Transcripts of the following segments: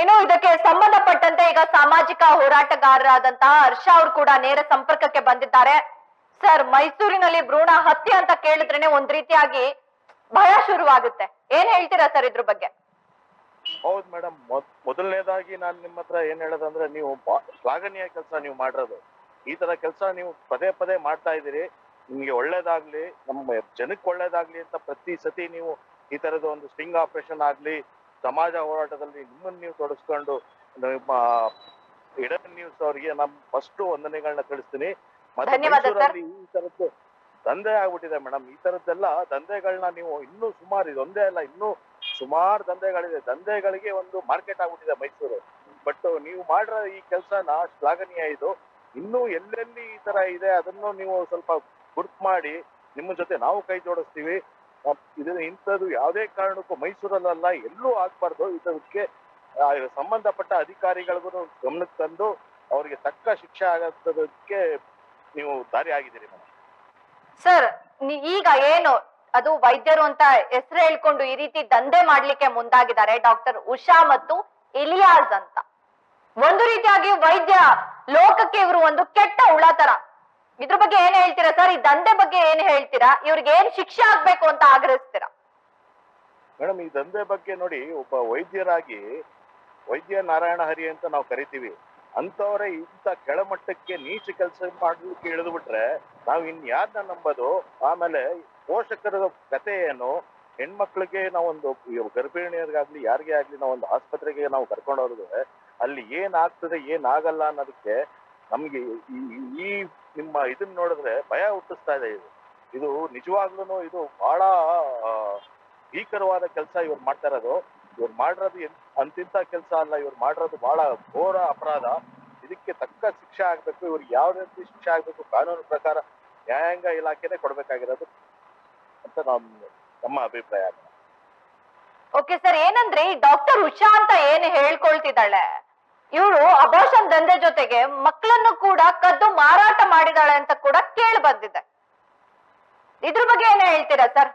ಇನ್ನು ಇದಕ್ಕೆ ಸಂಬಂಧಪಟ್ಟಂತೆ ಈಗ ಸಾಮಾಜಿಕ ಹೋರಾಟಗಾರರಾದಂತಹ ಹರ್ಷ ಅವರು ಕೂಡ ನೇರ ಸಂಪರ್ಕಕ್ಕೆ ಬಂದಿದ್ದಾರೆ. ಸರ್ ಮೈಸೂರಿನಲ್ಲಿ ಭ್ರೂಣ ಹತ್ಯೆ ಅಂತ ಕೇಳಿದ್ರೇನೆ ಒಂದ್ ರೀತಿಯಾಗಿ ಭಯ ಶುರುವಾಗುತ್ತೆ. ಏನ್ ಹೇಳ್ತೀರಾ ಸರ್ ಇದ್ರ ಬಗ್ಗೆ? ಹೌದು ಮೇಡಮ್ ಮೊದಲನೇದಾಗಿ ನಾನು ನಿಮ್ಮ ಹತ್ರ ಏನ್ ಹೇಳೋದಂದ್ರೆ ನೀವು ಶ್ಲಾಘನೀಯ ಕೆಲಸ ನೀವು ಮಾಡಿರೋದು. ಈ ತರ ಕೆಲಸ ನೀವು ಪದೇ ಪದೇ ಮಾಡ್ತಾ ಇದ್ದೀರಿ. ನಿಮ್ಗೆ ಒಳ್ಳೇದಾಗ್ಲಿ, ನಮ್ಮ ಜನಕ್ಕೆ ಒಳ್ಳೇದಾಗ್ಲಿ ಅಂತ ಪ್ರತಿ ಸತಿ ನೀವು ಈ ತರದ ಒಂದು ಸ್ಟಿಂಗ್ ಆಪರೇಷನ್ ಆಗ್ಲಿ ಸಮಾಜ ಹೋರಾಟದಲ್ಲಿ ನಿಮ್ಮನ್ನು ನೀವು ತೊಡಸ್ಕೊಂಡು ನಿಮ್ಮ ಇಡನ್ ನ್ಯೂಸ್ ಅವರಿಗೆ ನಮ್ ಫಸ್ಟ್ ವಂದನೆಗಳನ್ನ ತಿಳಿಸ್ತೀನಿ. ಮತ್ತೆ. ಮೈಸೂರಲ್ಲಿ ಈ ತರದ್ದು ದಂಧೆ ಆಗ್ಬಿಟ್ಟಿದೆ ಮೇಡಮ್. ಈ ತರದ್ದೆಲ್ಲ ದಂಧೆಗಳನ್ನ ನೀವು ಇನ್ನೂ ಸುಮಾರು ಇದೊಂದೇ ಅಲ್ಲ ಇನ್ನೂ ಸುಮಾರು ದಂಧೆಗಳಿದೆ. ದಂಧೆಗಳಿಗೆ ಒಂದು ಮಾರ್ಕೆಟ್ ಆಗ್ಬಿಟ್ಟಿದೆ ಮೈಸೂರು. ಬಟ್ ನೀವು ಮಾಡಿರೋ ಈ ಕೆಲಸನ ಶ್ಲಾಘನೀಯ ಇದು. ಇನ್ನೂ ಎಲ್ಲೆಲ್ಲಿ ಈ ತರ ಇದೆ ಅದನ್ನು ನೀವು ಸ್ವಲ್ಪ ಗುರ್ತು ಮಾಡಿ ನಿಮ್ಮ ಜೊತೆ ನಾವು ಕೈ ಜೋಡಿಸ್ತೀವಿ. ಅಹ್ ಇದು ಇಂಥದ್ದು ಯಾವುದೇ ಕಾರಣಕ್ಕೂ ಮೈಸೂರಲ್ಲ ಎಲ್ಲೂ ಆಗ್ಬಾರ್ದು. ಇದಕ್ಕೆ ಸಂಬಂಧಪಟ್ಟ ಅಧಿಕಾರಿಗಳಿಗೂ ಗಮನಕ್ಕೆ ತಂದು ಅವರಿಗೆ ತಕ್ಕ ಶಿಕ್ಷೆ ಆಗದಕ್ಕೆ ನೀವು ದಾರಿ ಆಗಿದ್ದೀರಿ ಮೇಡಮ್ ಸರ್ ಈಗ ಏನು, ಅದು ವೈದ್ಯರು ಅಂತ ಹೆಸರು ಹೇಳ್ಕೊಂಡು ಈ ರೀತಿ ದಂಧೆ ಮಾಡ್ಲಿಕ್ಕೆ ಮುಂದಾಗಿದ್ದಾರೆ ಡಾಕ್ಟರ್ ಉಷಾ ಮತ್ತು ಇಲಿಯಾಸ್ ಅಂತ. ಒಂದು ರೀತಿಯಾಗಿ ವೈದ್ಯ ಲೋಕಕ್ಕೆ ಇವರು ಒಂದು ಕೆಟ್ಟ ಹುಳ ತರ ಇದ್ರ ಬಗ್ಗೆ ಏನ್ ಹೇಳ್ತೀರಾ ಸರ್? ಈ ದಂಧೆ ಬಗ್ಗೆ ಏನ್ ಹೇಳ್ತೀರಾ? ಇವ್ರಿಗೆ ಏನ್ ಶಿಕ್ಷೆ ಆಗ್ಬೇಕು ಅಂತ ಆಗ್ರಹಿಸ್ತೀರಾ? ಮೇಡಮ್, ಈ ದಂಧೆ ಬಗ್ಗೆ ನೋಡಿ, ಒಬ್ಬ ವೈದ್ಯರಾಗಿ ವೈದ್ಯ ನಾರಾಯಣ ಹರಿ ಅಂತ ನಾವು ಕರಿತೀವಿ. ಅಂತವರೇ ಇಂಥ ಕೆಳಮಟ್ಟಕ್ಕೆ ನೀಚ ಕೆಲಸ ಮಾಡ್ಲಿಕ್ಕೆ ಇಳಿದು ಬಿಟ್ರೆ ನಾವು ಇನ್ ಯಾರನ್ನ ನಂಬೋದು? ಆಮೇಲೆ ಪೋಷಕರ ಕತೆ ಏನು ಹೆಣ್ಮಕ್ಳಿಗೆ ನಾವೊಂದು ಗರ್ಭಿಣಿಯರಿಗಾಗ್ಲಿ, ಯಾರಿಗೇ ಆಗ್ಲಿ ನಾವೊಂದು ಆಸ್ಪತ್ರೆಗೆ ನಾವು ಕರ್ಕೊಂಡು ಹೋದ್ರೆ ಅಲ್ಲಿ ಏನಾಗ್ತದೆ ಆಗ್ತದೆ, ಏನ್ ಆಗಲ್ಲ ಅನ್ನೋದಕ್ಕೆ ನಮ್ಗೆ ಈ- ನಿಮ್ಮ ಇದನ್ನ ನೋಡಿದ್ರೆ ಭಯ ಹುಟ್ಟಿಸ್ತಾ ಇದೆ ಇದು. ಇದು ನಿಜವಾಗ್ಲೂ ಇದು ಬಹಳ ಭೀಕರವಾದ ಕೆಲಸ ಇವ್ರು ಮಾಡ್ತಾ ಇರೋದು. ಇವ್ರು ಮಾಡಿರೋದು ಅಂತಿಂತ ಕೆಲಸ ಅಲ್ಲ, ಇವ್ರು ಮಾಡಿರೋದು ಬಹಳ ಘೋರ ಅಪರಾಧ. ಇದಕ್ಕೆ ತಕ್ಕ ಶಿಕ್ಷೆ ಆಗ್ಬೇಕು, ಇವ್ರಿಗೆ ಯಾವ ರೀತಿ ಶಿಕ್ಷೆ ಆಗ್ಬೇಕು, ಕಾನೂನು ಪ್ರಕಾರ ನ್ಯಾಯಾಂಗ ಇಲಾಖೆನೆ ಕೊಡ್ಬೇಕಾಗಿರೋದು ಅಂತ ನಮ್, ನಮ್ಮ ಅಭಿಪ್ರಾಯ. ಓಕೆ ಸರ್ ಏನಂದ್ರೆ ಡಾಕ್ಟರ್ ಉಷಾ ಅಂತ ಏನ್ ಹೇಳ್ಕೊಳ್ತಿದ್ದಾಳೆ? ಇವಳು ಅಬೋಷನ್ ದಂಧೆ ಜೊತೆಗೆ ಮಕ್ಕಳನ್ನು ಕೂಡ ಕದ್ದು ಮಾರಾಟ ಮಾಡಿದಾಳೆ ಅಂತ ಕೂಡ ಕೇಳಿ ಬಂದಿದೆ. ಇದ್ರ ಬಗ್ಗೆ ಏನ್ ಹೇಳ್ತೀರಾ ಸರ್?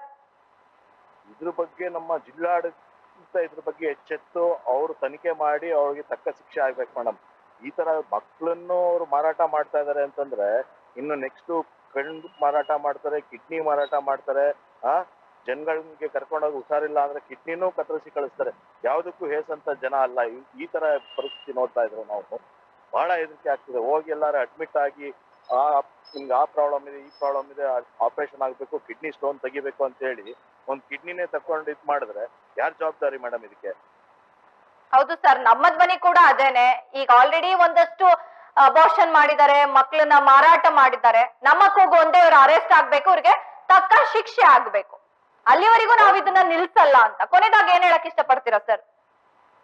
ಇದ್ರ ಬಗ್ಗೆ ನಮ್ಮ ಜಿಲ್ಲಾಡಳಿತ ಇದ್ರ ಬಗ್ಗೆ ಎಚ್ಚೆತ್ತು, ಅವರು ತನಿಖೆ ಮಾಡಿ ಅವ್ರಿಗೆ ತಕ್ಕ ಶಿಕ್ಷೆ ಆಗ್ಬೇಕು ಮೇಡಮ್. ಈ ತರ ಮಕ್ಕಳನ್ನು ಅವರು ಮಾರಾಟ ಮಾಡ್ತಾ ಇದಾರೆ ಅಂತಂದ್ರೆ, ಇನ್ನು ನೆಕ್ಸ್ಟ್ ಕಣ್ಣು ಮಾರಾಟ ಮಾಡ್ತಾರೆ, ಕಿಡ್ನಿ ಮಾರಾಟ ಮಾಡ್ತಾರೆ, ಆ? ಜನಗಳಿಗೆ ಕರ್ಕೊಂಡೋಗಿ ಹುಷಾರಿಲ್ಲ ಅಂದ್ರೆ ಕಿಡ್ನಿನೂ ಕತ್ತರಿಸಿ ಕಳಿಸ್ತಾರೆ. ಯಾವುದಕ್ಕೂ ಹೇಸಂತ ಜನ ಅಲ್ಲ. ಈ- ತರ ಪರಿಸ್ಥಿತಿ ನೋಡ್ತಾ ಇದ್ರು ನಾವು. ಬಹಳ ಹೆದರಿಕೆ ಆಗ್ತದೆ. ಹೋಗಿ ಎಲ್ಲಾರು ಅಡ್ಮಿಟ್ ಆಗಿ, ಆ, ನಿಮ್ಗೆ ಆ ಪ್ರಾಬ್ಲಮ್ ಇದೆ, ಈ ಪ್ರಾಬ್ಲಮ್ ಇದೆ ಆಪರೇಷನ್ ಆಗ್ಬೇಕು ಕಿಡ್ನಿ ಸ್ಟೋನ್ ತೆಗಿಬೇಕು ಅಂತ ಹೇಳಿ ಒಂದ್ ಕಿಡ್ನಿನೇ ತಕೊಂಡು ಇದ್ ಮಾಡಿದ್ರೆ ಯಾರ್ ಜವಾಬ್ದಾರಿ ಮೇಡಮ್ ಇದಕ್ಕೆ? ಹೌದು ಸರ್, ನಮ್ಮ ಧ್ವನಿ ಕೂಡ ಅದೇನೆ. ಈಗ ಆಲ್ರೆಡಿ ಒಂದಷ್ಟು ಅಬೋರ್ಷನ್ ಮಾಡಿದ್ದಾರೆ ಮಕ್ಕಳನ್ನ ಮಾರಾಟ ಮಾಡಿದ್ದಾರೆ. ನಮ್ಮ ಕೂಗು ಒಂದೇ ಇವ್ರು ಅರೆಸ್ಟ್ ಆಗ್ಬೇಕು ಇವ್ರಿಗೆ ತಕ್ಕ ಶಿಕ್ಷೆ ಆಗ್ಬೇಕು. ಅಲ್ಲಿವರೆಗೂ ನಾವು ಇದನ್ನ ನಿಲ್ಸಲ್ಲ ಅಂತ. ಕೊನೆದಾಗ ಏನ್ ಹೇಳಕ್ ಇಷ್ಟಪಡ್ತೀರಾ ಸರ್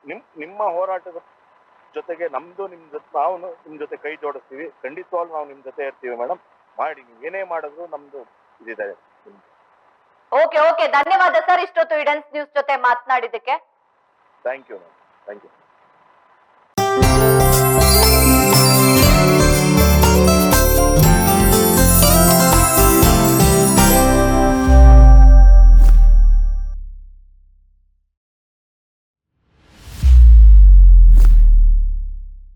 ನಿಮ್ ನಿಮ್ಮ ಹೋರಾಟದ ಜೊತೆಗೆ ನಮ್ದು ನಿಮ್ ಜೊತೆ ನಾವು ನಿಮ್ ಜೊತೆ ಕೈ ಜೋಡಿಸ್ತೀವಿ. ಖಂಡಿತವಾಗ್ಲೂ ನಾವು ನಿಮ್ ಜೊತೆ ಇರ್ತೀವಿ ಮೇಡಮ್ ಮಾಡಿ ನೀವು ಏನೇ ಮಾಡಿದ್ರು ನಮ್ದು ಇದಿದೆ. ಓಕೆ ಓಕೆ ಧನ್ಯವಾದ ಸರ್ ಇಷ್ಟೊತ್ತು ಇಡನ್ಸ್ ನ್ಯೂಸ್ ಜೊತೆ ಮಾತನಾಡಿದ್ದಕ್ಕೆ. Thank you ma'am thank you